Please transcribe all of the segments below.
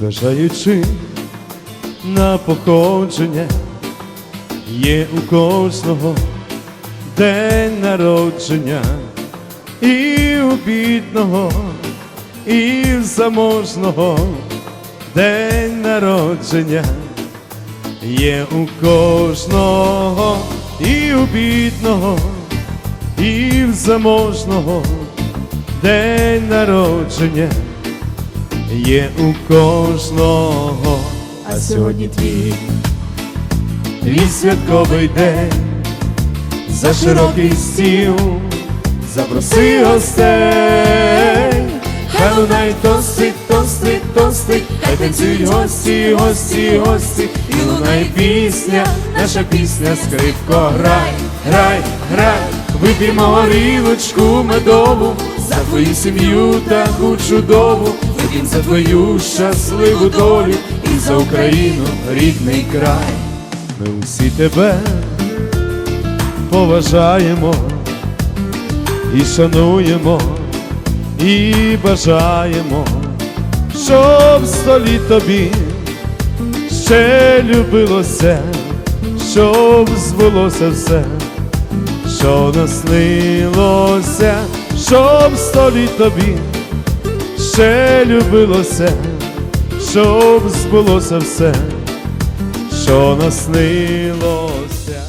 незважаючи на походження, є у кожного день народження, і у бідного, і в заможного день народження, є у кожного, і у бідного, і в заможного день народження є у кожного, а сьогодні твій, твій святковий день, за широкий стіл, запроси гостей, хай лунай тости, тости, тости, хай танцюють гості, гості, гості, і лунає пісня, наша пісня, скрипко, грай, грай, грай, вип'ємо горілочку медову, за твою сім'ю таку чудову, вип'ємо за твою щасливу долю і за Україну рідний край. Ми усі тебе поважаємо і шануємо, і бажаємо, щоб столі тобі ще любилося, щоб збулося все, що наснилося, щоб столі тобі ще любилося, щоб збулося все, що наснилося.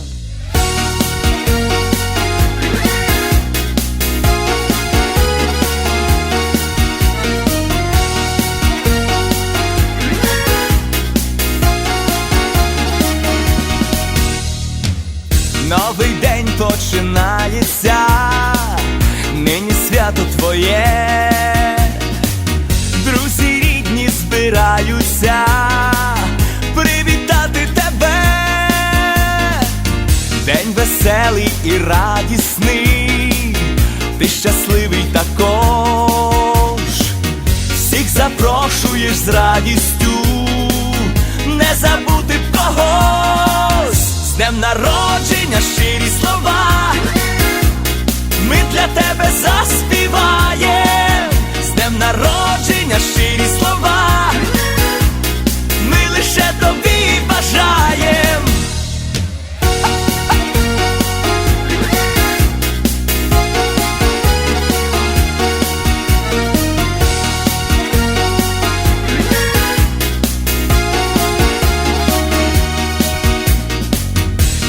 Новий день починається, нині свято твоє, і радісний, ти щасливий також, всіх запрошуєш з радістю, не забути б когось, з днем народження щирі слова. Ми для тебе заспіваєм,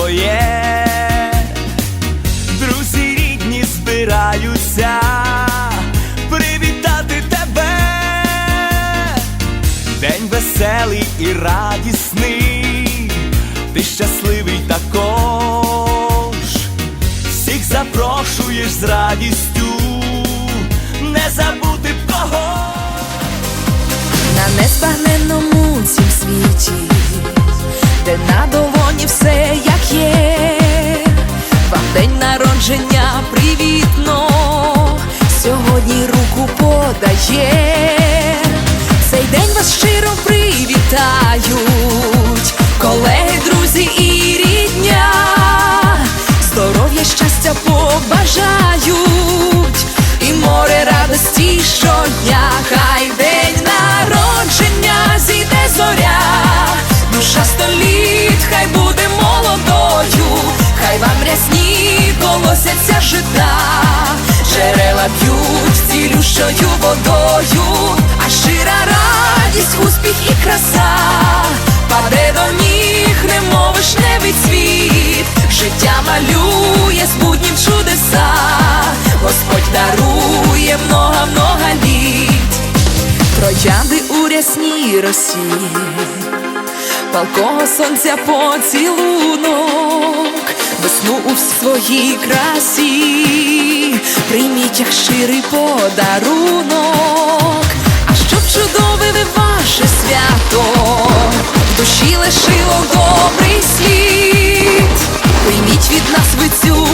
Твоє, друзі рідні збираються привітати тебе, день веселий і радісний, ти щасливий також, всіх запрошуєш з радістю, не забути б кого. на незбагненному цім світі, де на долоні все жита, джерела п'ють цілющою водою, а щира радість, успіх і краса, паде до ніг, немов вишневий цвіт, життя малює з буднім чудеса, Господь дарує много-много літ, троянди у рясній росі, палкого сонця поцілунок, весну у своїй красі, прийміть як щирий подарунок, а щоб чудове ваше свято, в душі лишило добрий слід, прийміть від нас ви цю